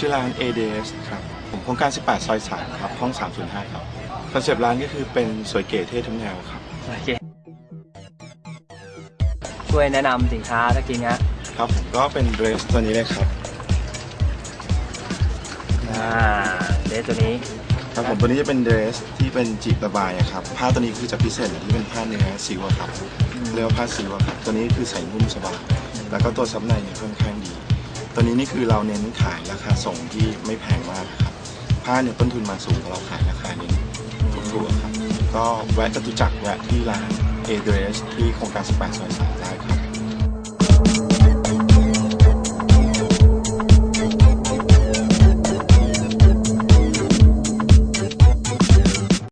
ชื่อร้าน ADS ครับผมโครงการ 18 ซอย 3 ครับ ห้อง 305 ครับ คอนเซปต์ร้านก็คือเป็นสวยเก๋เท่ทุกแนวครับโอเคช่วยแนะนำสินค้าสักทีนะครับผมก็เป็นเดรสตัวนี้เลยครับอ่าเดรสตัวนี้ ครับผมตัวนี้จะเป็นเดรสที่เป็นจีบระบายอะครับ ผ้าตัวนี้คือจะพิเศษที่เป็นผ้าเนื้อซิวอะครับเรียกว่าผ้าซิวอะครับ ตัวนี้คือใส่นุ่มสบาย แล้วก็ตัวซับในเนี่ยค่อนข้างดี ตัวนี้นี่คือเราเน้นขายราคาส่งที่ไม่แพงมากครับ ผ้าเนี่ยต้นทุนมาสูงเราขายราคานี้ถูกๆครับ ก็แวะจตุจักรแวะที่ร้าน a d r e s ที่โครงการ18ซอย3